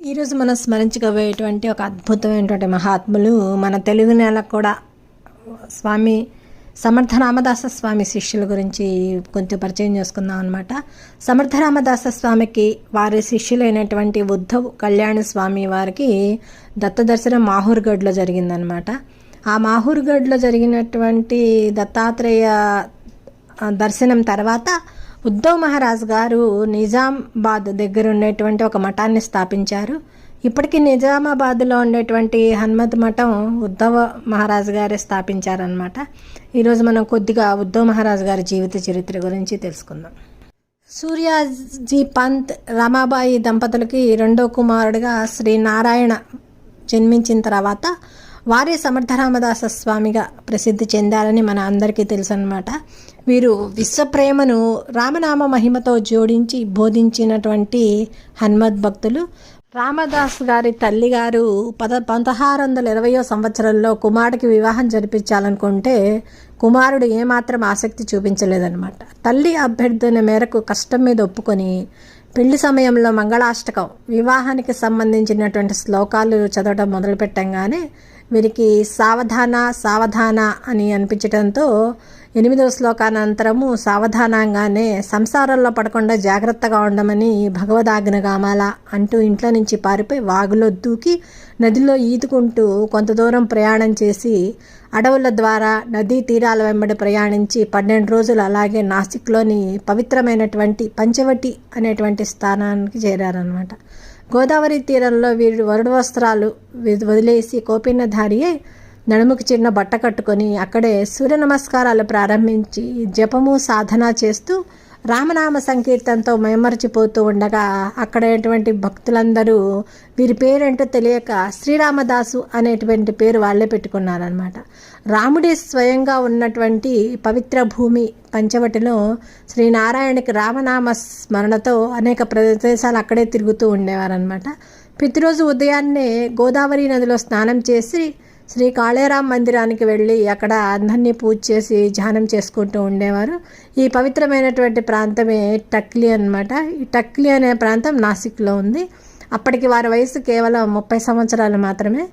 ఈరోజు మనం స్మరించుకోబోయేటువంటి ఒక అద్భుతమైనటువంటి మహాత్ములు మన తెలుగు నేల కూడా స్వామి సమర్థ రామదాస స్వామి శిష్యుల గురించి కొంచెం పరిచయం చేసుకుందాం అనమాట సమర్థ రామదాస స్వామికి వారి శిష్యులైనటువంటి ఉద్ధవ్ కళ్యాణ స్వామి వారికి దత్తదర్శనం మాహూర్గఢ్లో జరిగిందనమాట ఆ మాహూర్గఢ్లో జరిగినటువంటి దత్తాత్రేయ దర్శనం తర్వాత ఉద్ధవ్ మహారాజ్ గారు నిజామాబాద్ దగ్గర ఉండేటువంటి ఒక మఠాన్ని స్థాపించారు. ఇప్పటికీ నిజామాబాద్లో ఉండేటువంటి హనుమత్ మఠం ఉద్ధవ మహారాజ్ గారే స్థాపించారనమాట ఈరోజు మనం కొద్దిగా ఉద్ధవ్ మహారాజ్ గారి జీవిత చరిత్ర గురించి తెలుసుకుందాం. సూర్యాజీ పంత్ రమాబాయి దంపతులకి రెండో కుమారుడిగా శ్రీ నారాయణ జన్మించిన తర్వాత వారే సమర్థ రామదాస స్వామిగా ప్రసిద్ధి చెందారని మన అందరికీ తెలుసు అనమాట వీరు విశ్వప్రేమను రామనామ మహిమతో జోడించి బోధించినటువంటి హనుమద్ భక్తులు. రామదాస్ గారి తల్లిగారు పద పదహారు వందల ఇరవయో సంవత్సరంలో కుమారుడికి వివాహం జరిపించాలనుకుంటే కుమారుడు ఏమాత్రం ఆసక్తి చూపించలేదన్నమాట. తల్లి అభ్యర్థన మేరకు కష్టం మీద ఒప్పుకొని పెళ్ళి సమయంలో మంగళాష్టకం వివాహానికి సంబంధించినటువంటి శ్లోకాలు చదవడం మొదలుపెట్టంగానే వీరికి సావధాన సావధాన అని అనిపించడంతో ఎనిమిదవ శ్లోకానంతరము సావధానంగానే సంసారంలో పడకుండా జాగ్రత్తగా ఉండమని భగవదాగ్నగామాల అంటూ ఇంట్లో నుంచి పారిపోయి వాగులో దూకి నదిలో ఈదుకుంటూ కొంత దూరం ప్రయాణం చేసి అడవుల ద్వారా నదీ తీరాల వెంబడి ప్రయాణించి పన్నెండు రోజులు అలాగే నాసిక్లోని పవిత్రమైనటువంటి పంచవటి అనేటువంటి స్థానానికి చేరారనమాట గోదావరి తీరంలో వీరు వరుడు వస్త్రాలు వదిలేసి కోపినధారియే నడుముకు చిన్న బట్ట కట్టుకొని అక్కడే సూర్య నమస్కారాలు ప్రారంభించి జపము సాధన చేస్తూ రామనామ సంకీర్తనతో మైమర్చిపోతూ ఉండగా అక్కడటువంటి భక్తులందరూ వీరి పేరేంటో తెలియక శ్రీరామదాసు అనేటువంటి పేరు వాళ్ళే పెట్టుకున్నారనమాట రాముడే స్వయంగా ఉన్నటువంటి పవిత్ర భూమి పంచవటిలో శ్రీనారాయణకి రామనామ స్మరణతో అనేక ప్రదేశాలు అక్కడే తిరుగుతూ ఉండేవారనమాట ప్రతిరోజు ఉదయాన్నే గోదావరి నదిలో స్నానం చేసి శ్రీ కాళేరాం మందిరానికి వెళ్ళి అక్కడ అందరినీ పూజ చేసి ధ్యానం చేసుకుంటూ ఉండేవారు. ఈ పవిత్రమైనటువంటి ప్రాంతమే టక్లీ అనమాట ఈ టక్లీ అనే ప్రాంతం నాసిక్లో ఉంది. అప్పటికి వారి వయసు కేవలం ముప్పై సంవత్సరాలు మాత్రమే.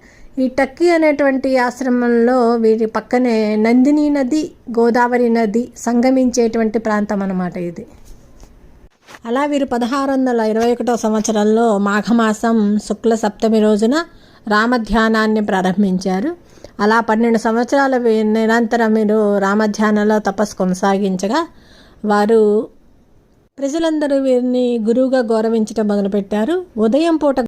ఈ టక్కీ అనేటువంటి ఆశ్రమంలో వీరి పక్కనే నందిని నది గోదావరి నది సంగమించేటువంటి ప్రాంతం అన్నమాట ఇది. అలా వీరు పదహారు వందల ఇరవై ఒకటో సంవత్సరంలో మాఘమాసం శుక్ల సప్తమి రోజున రామధ్యానాన్ని ప్రారంభించారు. అలా పన్నెండు సంవత్సరాల నిరంతరం మీరు రామధ్యానంలో తపస్సు కొనసాగించగా వారు ప్రజలందరూ వీరిని గురువుగా గౌరవించడం మొదలుపెట్టారు. ఉదయం పూట